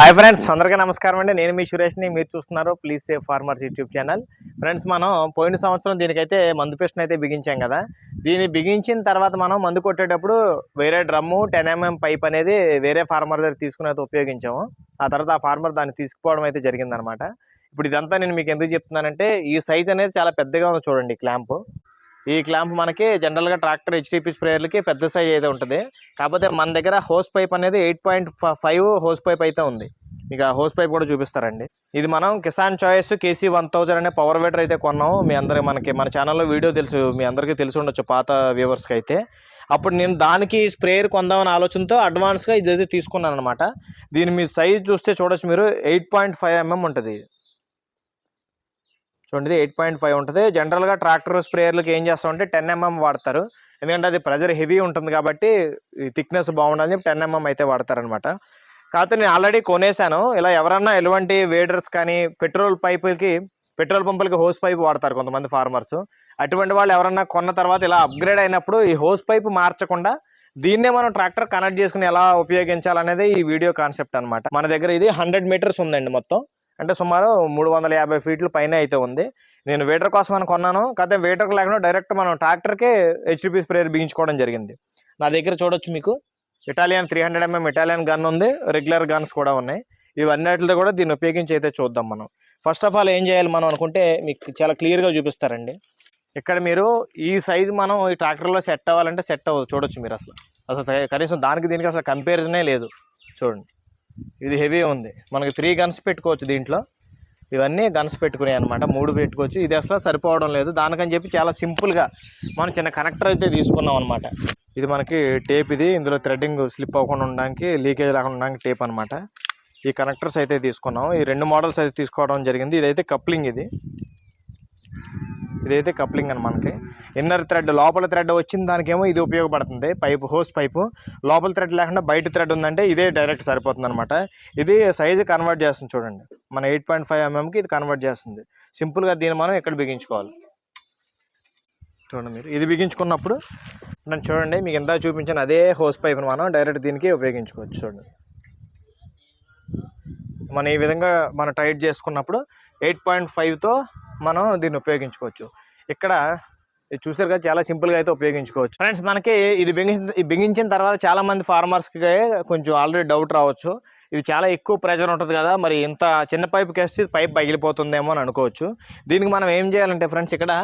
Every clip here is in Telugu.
హాయ్ ఫ్రెండ్స్ అందరికీ నమస్కారం అండి. నేను మీ సురేష్ని మీరు చూస్తున్నారు please save farmers YouTube channel. Friends మనం పోయిన సంవత్సరం దీనికైతే మందు పేస్ట్ని అయితే బిగించాం కదా. దీన్ని బిగించిన తర్వాత మనం మందు కొట్టేటప్పుడు వేరే డ్రమ్ము టెన్ ఎంఎం పైప్ అనేది వేరే ఫార్మర్ దగ్గర తీసుకుని అయితే ఉపయోగించాము. ఆ తర్వాత ఆ ఫార్మర్ దాన్ని తీసుకుపోవడం అయితే జరిగిందనమాట. ఇప్పుడు ఇదంతా నేను మీకు ఎందుకు చెప్తున్నానంటే ఈ సైజ్ అనేది చాలా పెద్దగా ఉంది చూడండి క్లాంప్. ఈ క్లాంప్ మనకి జనరల్గా ట్రాక్టర్ హెచ్డిపి స్ప్రేయర్లకి పెద్ద సైజ్ అయితే ఉంటుంది. కాకపోతే మన దగ్గర హోస్ పైప్ అనేది eight point five hose pipe అయితే ఉంది. ఇక హోస్ పైప్ కూడా చూపిస్తారండి. ఇది మనం Kisan choice KC one thousand అనే పవర్ వేటర్ అయితే కొన్నాము మీ అందరికి మనకి మన ఛానల్లో వీడియో తెలుసు మీ అందరికీ తెలిసి ఉండొచ్చు పాత వ్యూవర్స్కి అయితే. అప్పుడు నేను దానికి స్ప్రేయర్ కొందామనే ఆలోచనతో అడ్వాన్స్గా ఇది అయితే తీసుకున్నాను అనమాట దీని మీ సైజ్ చూస్తే చూడొచ్చు మీరు ఎయిట్ పాయింట్ ఫైవ్ ఎంఎం ఉంటుంది. చూడండి ఎయిట్ పాయింట్ ఫైవ్ ఉంటుంది. జనరల్గా ట్రాక్టర్ స్ప్రేయర్లకు ఏం చేస్తామంటే టెన్ ఎంఎం వాడతారు. ఎందుకంటే అది ప్రెజర్ హెవీ ఉంటుంది కాబట్టి థిక్నెస్ బాగుండాలని చెప్పి టెన్ ఎంఎం అయితే వాడతారనమాట. కాకపోతే నేను ఆల్రెడీ కొనేసాను. ఇలా ఎవరన్నా ఎటువంటి వేడర్స్ కానీ పెట్రోల్ పైపులకి పెట్రోల్ పంపులకి హోస్ పైప్ వాడతారు కొంతమంది ఫార్మర్స్ అటువంటి వాళ్ళు ఎవరన్నా కొన్న తర్వాత ఇలా అప్గ్రేడ్ అయినప్పుడు ఈ హోస్ పైప్ మార్చకుండా దీన్నే మనం ట్రాక్టర్ కనెక్ట్ చేసుకుని ఎలా ఉపయోగించాలనేది ఈ వీడియో కాన్సెప్ట్ అనమాట మన దగ్గర ఇది హండ్రెడ్ మీటర్స్ ఉందండి మొత్తం. అంటే సుమారు మూడు వందల యాభై ఫీట్ల పైన అయితే ఉంది. నేను వేటర్ కోసం అని కొన్నాను. కాకపోతే వేటర్కి లేకుండా డైరెక్ట్ మనం ట్రాక్టర్కే హెచ్డిపి స్ప్రేయర్ బిగించుకోవడం జరిగింది. నా దగ్గర చూడొచ్చు మీకు. Italian three hundred mm Italian gun ఉంది. రెగ్యులర్ గన్స్ కూడా ఉన్నాయి. ఇవన్నిటితో కూడా దీన్ని ఉపయోగించి అయితే చూద్దాం మనం. ఫస్ట్ ఆఫ్ ఆల్ ఏం చేయాలి మనం అనుకుంటే మీకు చాలా క్లియర్గా చూపిస్తారండి. ఇక్కడ మీరు ఈ సైజు మనం ఈ ట్రాక్టర్లో సెట్ అవ్వాలంటే సెట్ అవ్వదు. చూడొచ్చు మీరు అసలు. అసలు కనీసం దానికి దీనికి అసలు కంపారిజనే లేదు. చూడండి. ఇది హెవీ ఉంది. మనకి త్రీ గన్స్ పెట్టుకోవచ్చు దీంట్లో. ఇవన్నీ గన్స్ పెట్టుకునే అనమాట మూడు పెట్టుకోవచ్చు. ఇది అసలు సరిపోవడం లేదు. దానికని చెప్పి చాలా సింపుల్గా మనం చిన్న కనెక్టర్ అయితే తీసుకున్నాం అనమాట ఇది మనకి టేప్ ఇది. ఇందులో థ్రెడ్డింగ్ స్లిప్ అవ్వకుండా ఉండడానికి లీకేజ్ లేకుండా ఉండడానికి టేప్ అనమాట ఈ కనెక్టర్స్ అయితే తీసుకున్నాం. ఈ రెండు మోడల్స్ అయితే తీసుకోవడం జరిగింది. ఇదైతే కప్లింగ్ ఇది. ఇదైతే కప్లింగ్ అని మనకి. ఇన్నర్ థ్రెడ్ లోపల థ్రెడ్ వచ్చిన దానికేమో ఇది ఉపయోగపడుతుంది. Pipe hose pipe. లోపల థ్రెడ్ లేకుండా బయట థ్రెడ్ ఉందంటే ఇదే డైరెక్ట్ సరిపోతుంది అనమాట ఇది సైజు కన్వర్ట్ చేస్తుంది చూడండి. మన ఎయిట్ పాయింట్ ఫైవ్ ఎంఎంకి ఇది కన్వర్ట్ చేస్తుంది. సింపుల్గా దీన్ని మనం ఇక్కడ బిగించుకోవాలి? చూడండి మీరు. ఇది బిగించుకున్నప్పుడు నన్ను చూడండి మీకు ఎంత చూపించిన అదే హోస్ పైప్ని మనం డైరెక్ట్ దీనికి ఉపయోగించుకోవచ్చు చూడండి. మనం ఈ విధంగా మనం టైట్ చేసుకున్నప్పుడు ఎయిట్ పాయింట్ ఫైవ్తో మనం దీన్ని ఉపయోగించుకోవచ్చు. ఇక్కడ ఇది చూసారు కదా చాలా సింపుల్గా అయితే ఉపయోగించుకోవచ్చు. ఫ్రెండ్స్ మనకి ఇది బిగించిన ఇది బిగించిన తర్వాత చాలా మంది ఫార్మర్స్కి కొంచెం ఆల్రెడీ డౌట్ రావచ్చు. ఇది చాలా ఎక్కువ ప్రెజర్ ఉంటుంది కదా మరి ఇంత చిన్న పైప్కి వేస్తే పైప్ పగిలిపోతుందేమో అని అనుకోవచ్చు. దీనికి మనం ఏం చేయాలంటే ఫ్రెండ్స్ ఇక్కడ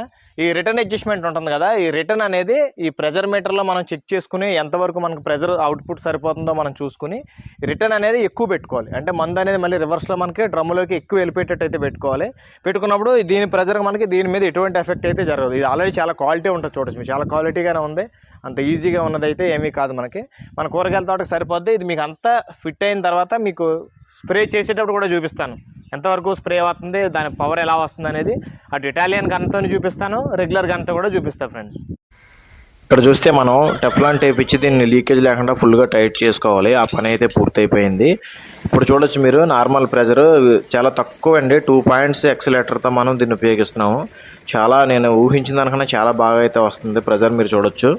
ఈ రిటర్న్ అడ్జస్ట్మెంట్ ఉంటుంది కదా ఈ రిటర్న్ అనేది ఈ ప్రెజర్ మీటర్లో మనం చెక్ చేసుకుని ఎంతవరకు మనకు ప్రెజర్ అవుట్పుట్ సరిపోతుందో మనం చూసుకుని రిటర్న్ అనేది ఎక్కువ పెట్టుకోవాలి. అంటే మందు అనేది మళ్ళీ రివర్స్లో మనకి డ్రమ్ములోకి ఎక్కువ వెళ్ళిపోయేటట్టు అయితే పెట్టుకోవాలి. పెట్టుకున్నప్పుడు దీని ప్రెజర్ మనకి దీని మీద ఎటువంటి ఎఫెక్ట్ అయితే జరగదు. ఇది ఆల్రెడీ చాలా క్వాలిటీ ఉంటుంది చూడొచ్చు మీకు చాలా క్వాలిటీగానే ఉంది. అంత ఈజీగా ఉన్నదైతే ఏమీ కాదు మనకి. మన కూరగాయల తోటకి సరిపోద్ది. ఇది మీకు అంతా ఫిట్ అయిన తర్వాత మీకు స్ప్రే చేసేటప్పుడు కూడా చూపిస్తాను. ఎంతవరకు స్ప్రే అవుతుంది దాని పవర్ ఎలా వస్తుంది అనేది అటు ఇటాలియన్ గన్తో చూపిస్తాను రెగ్యులర్ గన్తో కూడా చూపిస్తాను ఫ్రెండ్స్. ఇక్కడ చూస్తే మనం టెఫ్లాన్ టేప్ ఇచ్చి దీన్ని లీకేజ్ లేకుండా ఫుల్గా టైట్ చేసుకోవాలి. ఆ పని అయితే పూర్తయిపోయింది. ఇప్పుడు చూడొచ్చు మీరు నార్మల్ ప్రెజర్ చాలా తక్కువ అండి. టూ పాయింట్స్ ఎక్సలేటర్తో మనం దీన్ని ఉపయోగిస్తున్నాము. చాలా నేను ఊహించిన దానికన్నా చాలా బాగా అయితే వస్తుంది ప్రెజర్ మీరు చూడొచ్చు.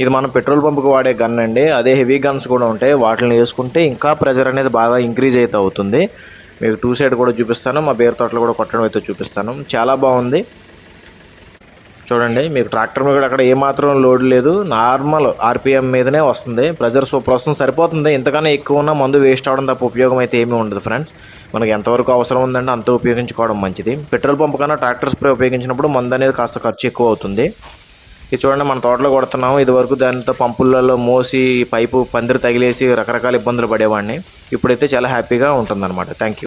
ఇది మనం పెట్రోల్ పంప్కి వాడే గన్ అండి. అదే హెవీ గన్స్ కూడా ఉంటాయి. వాటిని వేసుకుంటే ఇంకా ప్రెజర్ అనేది బాగా ఇంక్రీజ్ అయితే అవుతుంది. మీకు టూ సైడ్ కూడా చూపిస్తాను. మా బేర్ తోటలు కూడా కొట్టడం అయితే చూపిస్తాను. చాలా బాగుంది. చూడండి మీకు ట్రాక్టర్ మీద కూడా అక్కడ ఏమాత్రం లోడ్ లేదు. నార్మల్ ఆర్పిఎం మీదనే వస్తుంది. ప్రెజర్ సూపర్ వస్తుంది. సరిపోతుంది. ఇంతకన్నా ఎక్కువ ఉన్న మందు వేస్ట్ అవడం తప్ప ఉపయోగం అయితే ఏమీ ఉండదు ఫ్రెండ్స్. మనకి ఎంతవరకు అవసరం ఉందంటే అంత ఉపయోగించుకోవడం మంచిది. పెట్రోల్ పంప్ కన్నా ట్రాక్టర్ స్ప్రే ఉపయోగించినప్పుడు మందు అనేది కాస్త ఖర్చు ఎక్కువ అవుతుంది. ఇది చూడండి మన తోటలో కొడుతున్నాము. ఇదివరకు దానితో పంపులలో మోసి పైపు పందిరి తగిలేసి రకరకాల ఇబ్బందులు పడేవాడిని. ఇప్పుడైతే చాలా హ్యాపీగా ఉంటుందన్నమాట. Thank you